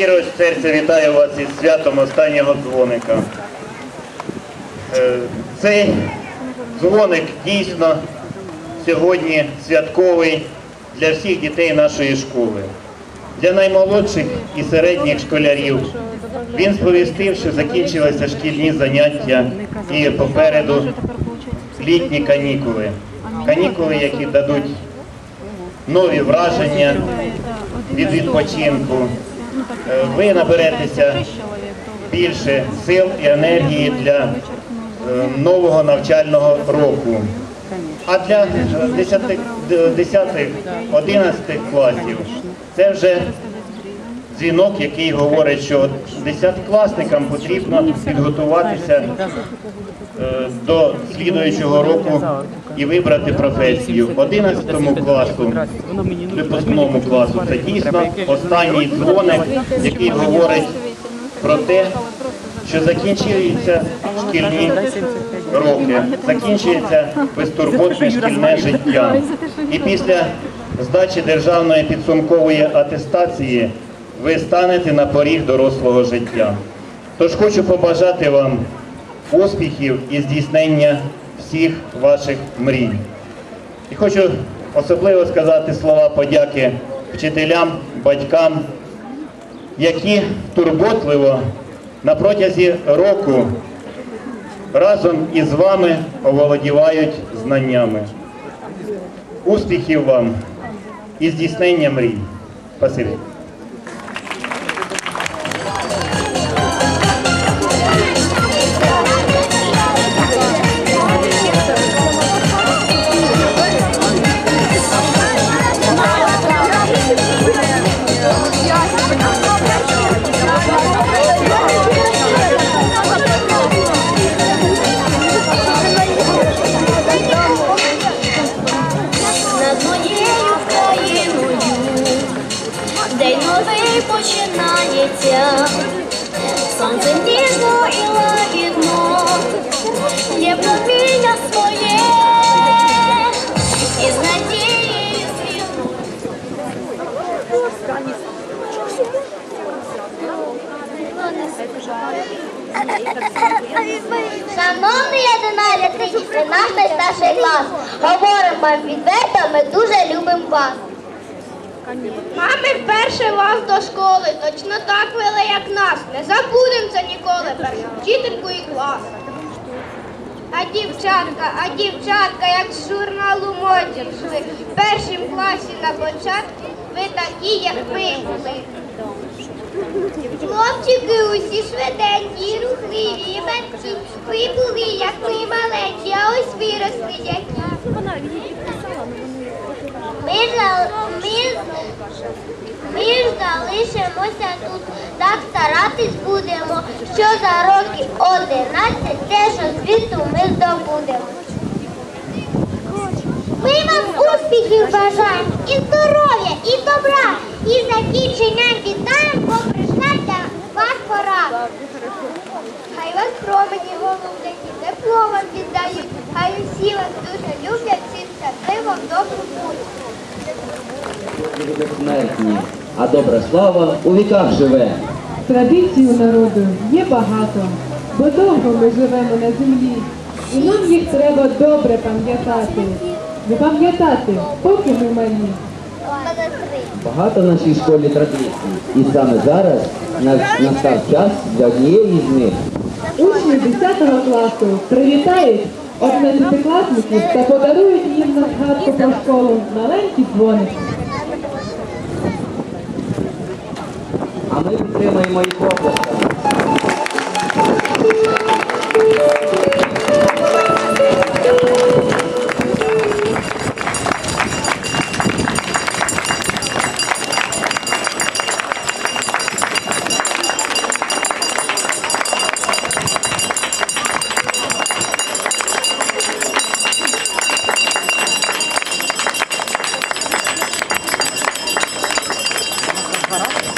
Щиро серця вітаю вас із святом останнього дзвоника. Е, Цей дзвоник дійсно сьогодні святковий для всіх дітей нашої школи. Для наймолодших і середніх школярів він сповістив, що закінчилися шкільні заняття і попереду літні канікули. Канікули, які дадуть нові враження від відпочинку. Е, Ви наберетеся більше сил і енергії для е, нового навчального року. А для 10-11 класів це вже дзвінок, який говорить, що 10-класникам потрібно підготуватися до слідуючого року і вибрати професію. 11 класу, випускному класу, це дійсно останній дзвоник, який говорить про те, що закінчуються шкільні роки, закінчується безтурботне шкільне життя. І після здачі державної підсумкової атестації ви станете на поріг дорослого життя. Тож хочу побажати вам успіхів і здійснення всіх ваших мрій. І хочу особливо сказати слова подяки вчителям, батькам, які турботливо на протязі року разом із вами оволодівають знаннями. Успіхів вам і здійснення мрій. Спасибі. Починається, сонце ніжно і лагідно, є проміння своє, і з надією світло. Шановний 11 це наш найстарший клас. Говоримо відверто, ми дуже любимо вас. Мами вперше вас до школи, точно так вели, як нас. Не забудемо це ніколи, першу вчительку і клас. А дівчатка, а дівчатка, як з журналу моді. В першому класі на початку ви такі, як ми були. Хлопчики усі швиденькі, рухливі, і меткі. Ви були, як ми маленькі, а ось виросли які. Ми ж, залишимося тут, так старатись будемо, що за роки 11 теж освіту ми здобудемо. Ми вам успіхів бажаємо і здоров'я, і добра, і закінчення вітаємо, бо прийшла для вас пора. Хай вас промені голубляки, тепло вам віддають, хай усі вас дуже люблять, всім щасливо, в добру путь. Безсмертні, а добра слава у віках живе. Традицій у народу є багато, бо довго ми живемо на землі, і нам їх треба добре пам'ятати. Не пам'ятати, поки ми малі. Багато в нашій школі традицій. І саме зараз настав час для однієї з них. Учні 10 класу привітають 11-класників та подарують їм на згадку про школу маленькі дзвоник. А ми підтримаємо їх оплесками.